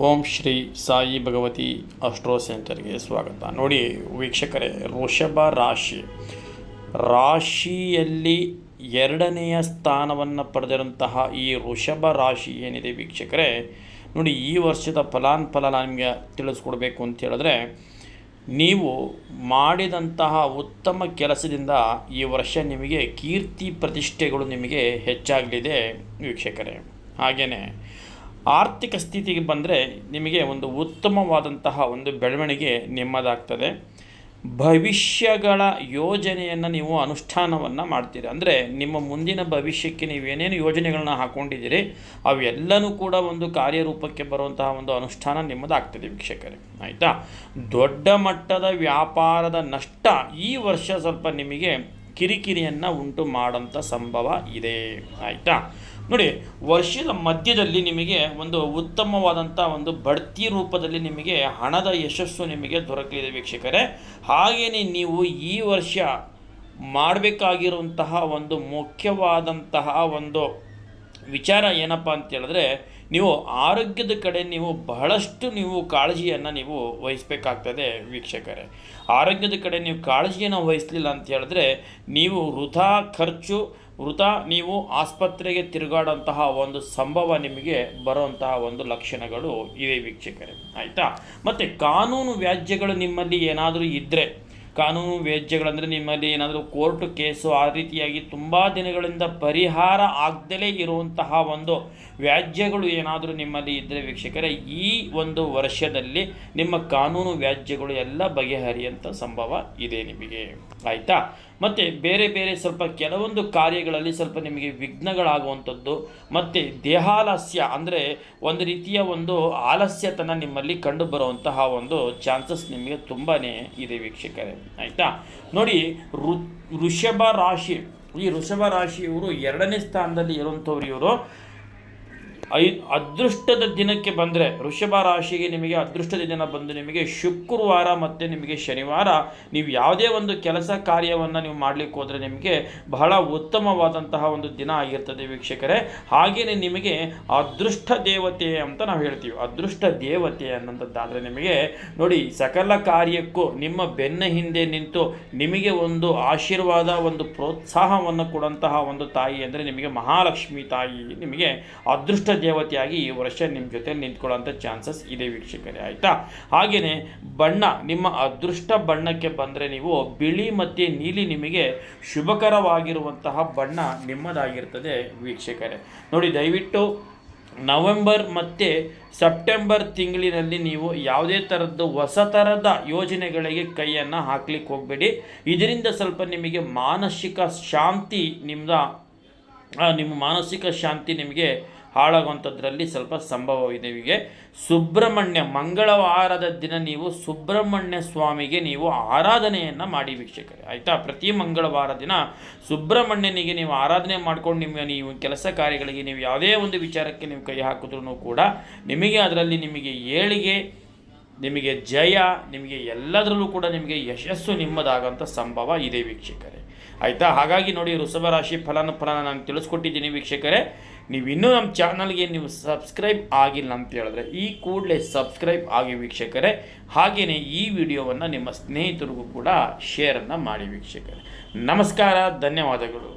ಓಂ Shri Sai Bhagavati astro ಸೆಂಟರ್ಗೆ ಸ್ವಾಗತ. ನೋಡಿ ವೀಕ್ಷಕರೇ, ವೃಷಭ ರಾಶಿ. ರಾಶಿಯಲ್ಲಿ ಎರಡನೆಯ ಸ್ಥಾನವನ್ನು ಪಡೆದಿರುವಂತಹ ಈ ವೃಷಭ ರಾಶಿ ಏನಿದೆ ವೀಕ್ಷಕರೇ, ನೋಡಿ ಈ ವರ್ಷದ ಫಲಾನುಫಲ ನಿಮಗೆ ತಿಳಿಸ್ಕೊಡ್ಬೇಕು ಅಂತ ಹೇಳಿದ್ರೆ, ನೀವು ಮಾಡಿದಂತಹ ಉತ್ತಮ ಕೆಲಸದಿಂದ ಈ ವರ್ಷ ನಿಮಗೆ ಕೀರ್ತಿ ಪ್ರತಿಷ್ಠೆಗಳು ನಿಮಗೆ ಹೆಚ್ಚಾಗಲಿದೆ ವೀಕ್ಷಕರೇ. ಹಾಗೆಯೇ ಆರ್ಥಿಕ ಸ್ಥಿತಿಗೆ ಬಂದರೆ ನಿಮಗೆ ಒಂದು ಉತ್ತಮವಾದಂತಹ ಒಂದು ಬೆಳವಣಿಗೆ ನಿಮ್ಮದಾಗ್ತದೆ. ಭವಿಷ್ಯಗಳ ಯೋಜನೆಯನ್ನು ನೀವು ಅನುಷ್ಠಾನವನ್ನು ಮಾಡ್ತೀರಿ. ಅಂದರೆ ನಿಮ್ಮ ಮುಂದಿನ ಭವಿಷ್ಯಕ್ಕೆ ನೀವೇನೇನು ಯೋಜನೆಗಳನ್ನ ಹಾಕ್ಕೊಂಡಿದ್ದೀರಿ ಅವೆಲ್ಲನೂ ಕೂಡ ಒಂದು ಕಾರ್ಯರೂಪಕ್ಕೆ ಬರುವಂತಹ ಒಂದು ಅನುಷ್ಠಾನ ನಿಮ್ಮದಾಗ್ತದೆ ವೀಕ್ಷಕರೇ. ಆಯಿತಾ? ದೊಡ್ಡ ಮಟ್ಟದ ವ್ಯಾಪಾರದ ನಷ್ಟ ಈ ವರ್ಷ ಸ್ವಲ್ಪ ನಿಮಗೆ ಕಿರಿಕಿರಿಯನ್ನು ಉಂಟು ಮಾಡೋಂಥ ಸಂಭವ ಇದೆ. ಆಯಿತಾ? ನೋಡಿ, ವರ್ಷದ ಮಧ್ಯದಲ್ಲಿ ನಿಮಗೆ ಒಂದು ಉತ್ತಮವಾದಂಥ ಒಂದು ಬಡ್ತಿ ರೂಪದಲ್ಲಿ ನಿಮಗೆ ಹಣದ ಯಶಸ್ಸು ನಿಮಗೆ ದೊರಕಲಿದೆ ವೀಕ್ಷಕರೇ. ಹಾಗೆಯೇ ನೀವು ಈ ವರ್ಷ ಮಾಡಬೇಕಾಗಿರುವಂತಹ ಒಂದು ಮುಖ್ಯವಾದಂತಹ ಒಂದು ವಿಚಾರ ಏನಪ್ಪ ಅಂತ ಹೇಳಿದ್ರೆ, ನೀವು ಆರೋಗ್ಯದ ಕಡೆ ನೀವು ಬಹಳಷ್ಟು ನೀವು ಕಾಳಜಿಯನ್ನು ನೀವು ವಹಿಸಬೇಕಾಗ್ತದೆ ವೀಕ್ಷಕರೇ. ಆರೋಗ್ಯದ ಕಡೆ ನೀವು ಕಾಳಜಿಯನ್ನು ವಹಿಸಲಿಲ್ಲ ಅಂತ ಹೇಳಿದ್ರೆ, ನೀವು ವೃಥಾ ಖರ್ಚು ವೃಥಾ ನೀವು ಆಸ್ಪತ್ರೆಗೆ ತಿರುಗಾಡೋಂತಹ ಒಂದು ಸಂಭವ ನಿಮಗೆ ಬರುವಂತಹ ಒಂದು ಲಕ್ಷಣಗಳು ಇವೆ ವೀಕ್ಷಕರೇ. ಆಯಿತಾ? ಮತ್ತು ಕಾನೂನು ವ್ಯಾಜ್ಯಗಳು ನಿಮ್ಮಲ್ಲಿ ಏನಾದರೂ ಇದ್ದರೆ ಕಾನೂನು ವ್ಯಾಜ್ಯಗಳಂದರೆ ನಿಮ್ಮಲ್ಲಿ ಏನಾದರೂ ಕೋರ್ಟ್ ಕೇಸು ಆ ರೀತಿಯಾಗಿ ತುಂಬ ದಿನಗಳಿಂದ ಪರಿಹಾರ ಆಗದಲೇ ಇರುವಂತಹ ಒಂದು ವ್ಯಾಜ್ಯಗಳು ಏನಾದರೂ ನಿಮ್ಮಲ್ಲಿ ಇದ್ದರೆ ವೀಕ್ಷಕರೇ, ಈ ಒಂದು ವರ್ಷದಲ್ಲಿ ನಿಮ್ಮ ಕಾನೂನು ವ್ಯಾಜ್ಯಗಳು ಎಲ್ಲ ಬಗೆಹರಿಯಂಥ ಸಂಭವ ಇದೆ ನಿಮಗೆ. ಆಯಿತಾ? ಮತ್ತು ಬೇರೆ ಬೇರೆ ಸ್ವಲ್ಪ ಕೆಲವೊಂದು ಕಾರ್ಯಗಳಲ್ಲಿ ಸ್ವಲ್ಪ ನಿಮಗೆ ವಿಘ್ನಗಳಾಗುವಂಥದ್ದು, ಮತ್ತು ದೇಹಾಲಸ್ಯ ಅಂದರೆ ಒಂದು ರೀತಿಯ ಒಂದು ಆಲಸ್ಯತನ ನಿಮ್ಮಲ್ಲಿ ಕಂಡುಬರುವಂತಹ ಒಂದು ಚಾನ್ಸಸ್ ನಿಮಗೆ ತುಂಬಾ ಇದೆ ವೀಕ್ಷಕರೇ. ಆಯಿತಾ? ನೋಡಿ ಋ ವೃಷಭ ರಾಶಿ. ಈ ಋಷಭ ರಾಶಿಯವರು ಎರಡನೇ ಸ್ಥಾನದಲ್ಲಿ ಇರುವಂಥವ್ರು ಇವರು. ಐ ಅದೃಷ್ಟದ ದಿನಕ್ಕೆ ಬಂದರೆ ವೃಷಭ ರಾಶಿಗೆ ನಿಮಗೆ ಅದೃಷ್ಟದ ದಿನ ಬಂದು ನಿಮಗೆ ಶುಕ್ರವಾರ ಮತ್ತು ನಿಮಗೆ ಶನಿವಾರ ನೀವು ಯಾವುದೇ ಒಂದು ಕೆಲಸ ಕಾರ್ಯವನ್ನು ನೀವು ಮಾಡಲಿಕ್ಕೆ ಹೋದರೆ ನಿಮಗೆ ಬಹಳ ಉತ್ತಮವಾದಂತಹ ಒಂದು ದಿನ ಆಗಿರ್ತದೆ ವೀಕ್ಷಕರೇ. ಹಾಗೆಯೇ ನಿಮಗೆ ಅದೃಷ್ಟ ದೇವತೆ ಅಂತ ನಾವು ಹೇಳ್ತೀವಿ. ಅದೃಷ್ಟ ದೇವತೆ ಅನ್ನೋಂಥದ್ದಾದರೆ ನಿಮಗೆ ನೋಡಿ ಸಕಲ ಕಾರ್ಯಕ್ಕೂ ನಿಮ್ಮ ಬೆನ್ನ ಹಿಂದೆ ನಿಂತು ನಿಮಗೆ ಒಂದು ಆಶೀರ್ವಾದ, ಒಂದು ಪ್ರೋತ್ಸಾಹವನ್ನು ಕೊಡುವಂತಹ ಒಂದು ತಾಯಿ ಅಂದರೆ ನಿಮಗೆ ಮಹಾಲಕ್ಷ್ಮಿ ತಾಯಿ. ನಿಮಗೆ ಅದೃಷ್ಟ ದೇವತೆಯಾಗಿ ಈ ವರ್ಷ ನಿಮ್ಮ ಜೊತೆ ನಿಂತ್ಕೊಳ್ಳೋಂಥ ಚಾನ್ಸಸ್ ಇದೆ ವೀಕ್ಷಕರೇ, ಆಯಿತಾ? ಹಾಗೆಯೇ ಬಣ್ಣ, ನಿಮ್ಮ ಅದೃಷ್ಟ ಬಣ್ಣಕ್ಕೆ ಬಂದರೆ ನೀವು ಬಿಳಿ ಮತ್ತು ನೀಲಿ ನಿಮಗೆ ಶುಭಕರವಾಗಿರುವಂತಹ ಬಣ್ಣ ನಿಮ್ಮದಾಗಿರ್ತದೆ ವೀಕ್ಷಕರೇ. ನೋಡಿ, ದಯವಿಟ್ಟು ನವೆಂಬರ್ ಮತ್ತು ಸೆಪ್ಟೆಂಬರ್ ತಿಂಗಳಿನಲ್ಲಿ ನೀವು ಯಾವುದೇ ಥರದ್ದು ಹೊಸ ಥರದ ಯೋಜನೆಗಳಿಗೆ ಕೈಯನ್ನು ಹಾಕ್ಲಿಕ್ಕೆ ಹೋಗಬೇಡಿ. ಇದರಿಂದ ಸ್ವಲ್ಪ ನಿಮಗೆ ಮಾನಸಿಕ ಶಾಂತಿ ನಿಮ್ಮದ ನಿಮ್ಮ ಮಾನಸಿಕ ಶಾಂತಿ ನಿಮಗೆ ಹಾಳಾಗುವಂಥದ್ರಲ್ಲಿ ಸ್ವಲ್ಪ ಸಂಭವವಿದೆ. ನಿಮಗೆ ಸುಬ್ರಹ್ಮಣ್ಯ ಮಂಗಳವಾರದ ದಿನ ನೀವು ಸುಬ್ರಹ್ಮಣ್ಯ ಸ್ವಾಮಿಗೆ ನೀವು ಆರಾಧನೆಯನ್ನು ಮಾಡಿ ವೀಕ್ಷಕರೇ. ಆಯಿತಾ? ಪ್ರತಿ ಮಂಗಳವಾರ ದಿನ ಸುಬ್ರಹ್ಮಣ್ಯನಿಗೆ ನೀವು ಆರಾಧನೆ ಮಾಡ್ಕೊಂಡು ನಿಮ್ಮ ನೀವು ಕೆಲಸ ಕಾರ್ಯಗಳಿಗೆ ನೀವು ಯಾವುದೇ ಒಂದು ವಿಚಾರಕ್ಕೆ ನೀವು ಕೈ ಹಾಕಿದ್ರೂ ಕೂಡ ನಿಮಗೆ ಅದರಲ್ಲಿ ನಿಮಗೆ ಏಳಿಗೆ ನಿಮಗೆ ಜಯ, ನಿಮಗೆ ಎಲ್ಲದರಲ್ಲೂ ಕೂಡ ನಿಮಗೆ ಯಶಸ್ಸು ನಿಮ್ಮದಾಗಂಥ ಸಂಭವ ಇದೆ ವೀಕ್ಷಕರೇ. ಆಯಿತಾ? ಹಾಗಾಗಿ ನೋಡಿ ವೃಷಭ ರಾಶಿ ಫಲಾನುಫಲನ ನಾನು ತಿಳಿಸ್ಕೊಟ್ಟಿದ್ದೀನಿ ವೀಕ್ಷಕರೇ. ನೀವು ಇನ್ನೂ ನಮ್ಮ ಚಾನಲ್ಗೆ ನೀವು ಸಬ್ಸ್ಕ್ರೈಬ್ ಆಗಿಲ್ಲ ಅಂತ ಹೇಳಿದ್ರೆ ಈ ಕೂಡಲೇ ಸಬ್ಸ್ಕ್ರೈಬ್ ಆಗಿ ವೀಕ್ಷಕರೇ. ಹಾಗೆಯೇ ಈ ವಿಡಿಯೋವನ್ನು ನಿಮ್ಮ ಸ್ನೇಹಿತರಿಗೂ ಕೂಡ ಶೇರನ್ನು ಮಾಡಿ ವೀಕ್ಷಕರೇ. ನಮಸ್ಕಾರ, ಧನ್ಯವಾದಗಳು.